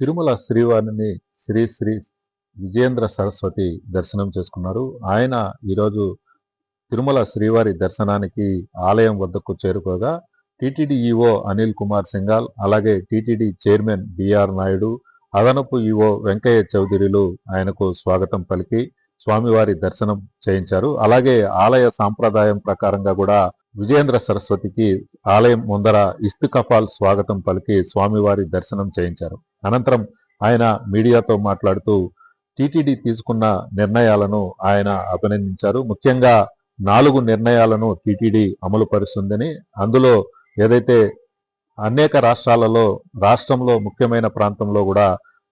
తిరుమల శ్రీవారిని శ్రీ శ్రీ విజేంద్ర సరస్వతి దర్శనం చేసుకున్నారు. ఆయన ఈరోజు తిరుమల శ్రీవారి దర్శనానికి ఆలయం వద్దకు చేరుకోగా టీటీడీ ఈఓ అనిల్ కుమార్ సింగాల్ అలాగే టీటీడీ చైర్మన్ బిఆర్ నాయుడు అదనపు ఈఓ వెంకయ్య చౌదరిలు ఆయనకు స్వాగతం పలికి స్వామివారి దర్శనం చేయించారు. అలాగే ఆలయ సాంప్రదాయం ప్రకారంగా కూడా విజయేంద్ర సరస్వతికి ఆలయం ముందర ఇస్తుకఫాల్ స్వాగతం పలికి స్వామివారి దర్శనం చేయించారు. అనంతరం ఆయన మీడియాతో మాట్లాడుతూ టీటీడీ తీసుకున్న నిర్ణయాలను ఆయన అభినందించారు. ముఖ్యంగా నాలుగు నిర్ణయాలను టీటీడీ అమలు పరుస్తుందని అందులో ఏదైతే అనేక రాష్ట్రాలలో రాష్ట్రంలో ముఖ్యమైన ప్రాంతంలో కూడా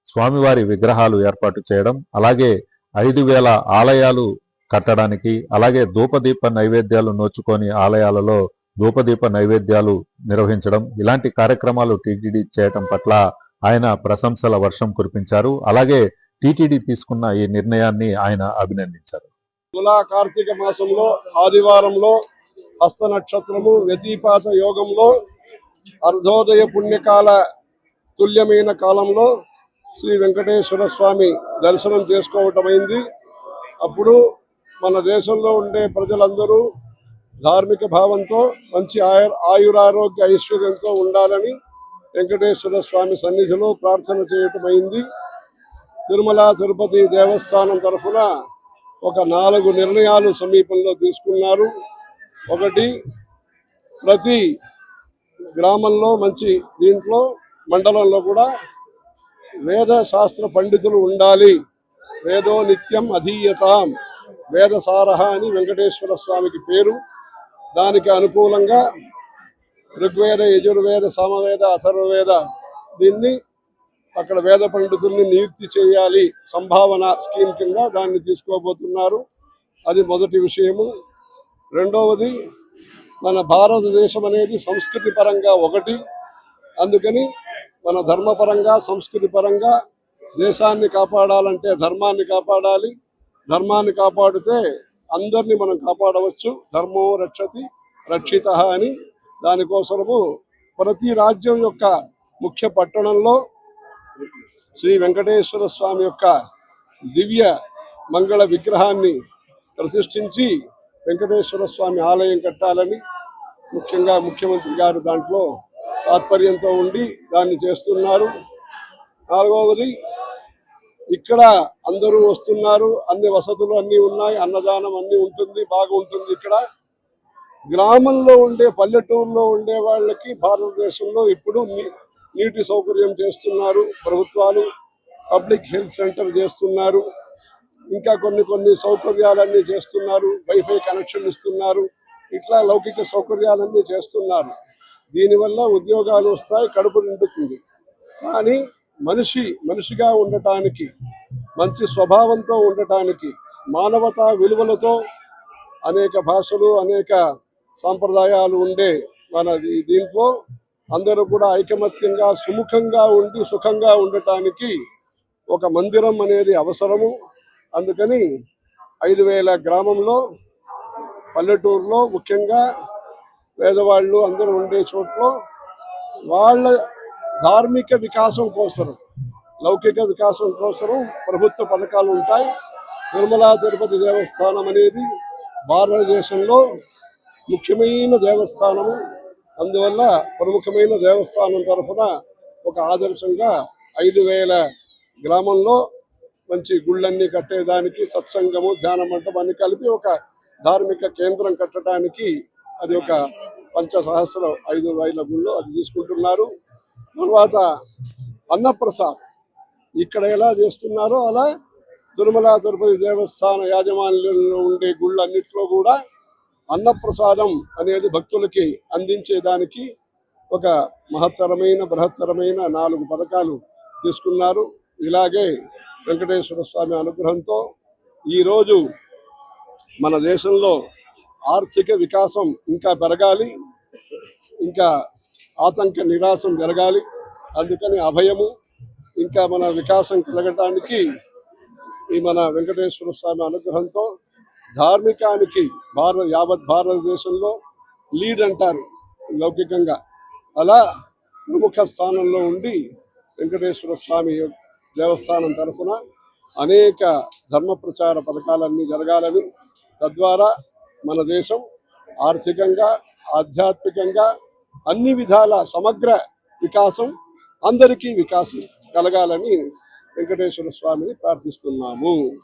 స్వామివారి విగ్రహాలు ఏర్పాటు చేయడం అలాగే ఐదు వేల ఆలయాలు కట్టడానికి అలాగే ధూపదీప నైవేద్యాలు నోచుకొని ఆలయాలలో ధూపదీప నైవేద్యాలు నిర్వహించడం ఇలాంటి కార్యక్రమాలు టీటీడీ చేయటం పట్ల ఆయన ప్రశంసల వర్షం కురిపించారు. అలాగే టీటీడీ తీసుకున్న ఈ నిర్ణయాన్ని ఆయన అభినందించారు. తులా కార్తీక మాసంలో ఆదివారంలో హస్త నక్షత్రము వ్యతిపాత యోగంలో అర్ధోదయ పుణ్యకాల తుల్యమైన కాలంలో శ్రీ వెంకటేశ్వర స్వామి దర్శనం చేసుకోవటమైంది. అప్పుడు మన దేశంలో ఉండే ప్రజలందరూ ధార్మిక భావంతో మంచి ఆయు ఆయురారోగ్య ఐశ్వర్యంతో ఉండాలని వెంకటేశ్వర స్వామి సన్నిధిలో ప్రార్థన చేయటమైంది తిరుమల తిరుపతి దేవస్థానం తరఫున ఒక నాలుగు నిర్ణయాలు సమీపంలో తీసుకున్నారు. ఒకటి ప్రతి గ్రామంలో మంచి దీంట్లో మండలంలో కూడా వేద శాస్త్ర పండితులు ఉండాలి. వేదో నిత్యం అధీయతాం. వేదసారహ అని వెంకటేశ్వర స్వామికి పేరు. దానికి అనుకూలంగా ఋగ్వేద యజుర్వేద సామవేద అథర్వవేద దీన్ని అక్కడ వేద పండితుల్ని నియుక్తి చేయాలి సంభావన స్కీమ్ కింద దాన్ని తీసుకోబోతున్నారు. అది మొదటి విషయము. రెండవది మన భారతదేశం అనేది సంస్కృతి పరంగా ఒకటి. అందుకని మన ధర్మపరంగా సంస్కృతి పరంగా దేశాన్ని కాపాడాలంటే ధర్మాన్ని కాపాడాలి. ధర్మాన్ని కాపాడితే అందరినీ మనం కాపాడవచ్చు. ధర్మో రక్షతి రక్షిత అని దానికోసము ప్రతి రాజ్యం యొక్క ముఖ్య పట్టణంలో శ్రీ వెంకటేశ్వర స్వామి యొక్క దివ్య మంగళ విగ్రహాన్ని ప్రతిష్ఠించి వెంకటేశ్వర స్వామి ఆలయం కట్టాలని ముఖ్యంగా ముఖ్యమంత్రి గారు దాంట్లో తాత్పర్యంతో ఉండి దాన్ని చేస్తున్నారు. నాలుగవది ఇక్కడ అందరూ వస్తున్నారు అన్ని వసతులు అన్నీ ఉన్నాయి అన్నదానం అన్నీ ఉంటుంది బాగుంటుంది ఇక్కడ. గ్రామంలో ఉండే పల్లెటూరులో ఉండే వాళ్ళకి భారతదేశంలో ఇప్పుడు నీటి సౌకర్యం చేస్తున్నారు ప్రభుత్వాలు పబ్లిక్ హెల్త్ సెంటర్ చేస్తున్నారు ఇంకా కొన్ని కొన్ని సౌకర్యాలన్నీ చేస్తున్నారు వైఫై కనెక్షన్ ఇస్తున్నారు ఇట్లా లౌకిక సౌకర్యాలన్నీ చేస్తున్నారు. దీనివల్ల ఉద్యోగాలు వస్తాయి కడుపు నిండుతుంది. కానీ మనిషి మనిషిగా ఉండటానికి మంచి స్వభావంతో ఉండటానికి మానవతా విలువలతో అనేక భాషలు అనేక సాంప్రదాయాలు ఉండే మన దీంట్లో అందరూ కూడా ఐకమత్యంగా సుముఖంగా ఉండి సుఖంగా ఉండటానికి ఒక మందిరం అనేది అవసరము. అందుకని ఐదు వేల గ్రామంలో పల్లెటూరులో ముఖ్యంగా పేదవాళ్ళు అందరూ ఉండే చోట్ల వాళ్ళ ధార్మిక వికాసం కోసం లౌకిక వికాసం కోసం ప్రభుత్వ పథకాలు ఉంటాయి. తిరుమల తిరుపతి దేవస్థానం అనేది భారతదేశంలో ముఖ్యమైన దేవస్థానము. అందువల్ల ప్రముఖమైన దేవస్థానం తరఫున ఒక ఆదర్శంగా ఐదు వేల గ్రామంలో మంచి గుళ్ళన్నీ కట్టేదానికి సత్సంగము ధ్యాన మంటపాన్ని కలిపి ఒక ధార్మిక కేంద్రం కట్టడానికి అది ఒక పంచ పంచసహస్ర ఐదు వేల గుళ్ళు అది తీసుకుంటున్నారు. తర్వాత అన్నప్రసాద్. ఇక్కడ ఎలా చేస్తున్నారో అలా తిరుమల తిరుపతి దేవస్థాన యాజమాన్యంలో ఉండే గుళ్ళన్నిట్లో కూడా అన్నప్రసాదం అనేది భక్తులకి అందించేదానికి ఒక మహత్తరమైన బృహత్తరమైన నాలుగు పథకాలు తీసుకున్నారు. ఇలాగే వెంకటేశ్వర స్వామి అనుగ్రహంతో ఈరోజు మన దేశంలో ఆర్థిక వికాసం ఇంకా పెరగాలి ఇంకా ఆతంక నిరాశం జరగాలి. అందుకని అభయము ఇంకా మన వికాసం కలగటానికి ఈ మన వెంకటేశ్వర స్వామి అనుగ్రహంతో ధార్మికానికి భారత యావత్ భారతదేశంలో లీడ్ అంటారు లౌకికంగా. అలా ప్రముఖ స్థానంలో ఉండి వెంకటేశ్వర స్వామి దేవస్థానం తరఫున అనేక ధర్మ ప్రచార పథకాలన్నీ జరగాలని తద్వారా మన దేశం ఆర్థికంగా ఆధ్యాత్మికంగా అన్ని విధాల సమగ్ర వికాసం అందరికీ వికాసం కలగాలని వెంకటేశ్వర స్వామిని ప్రార్థిస్తున్నాము.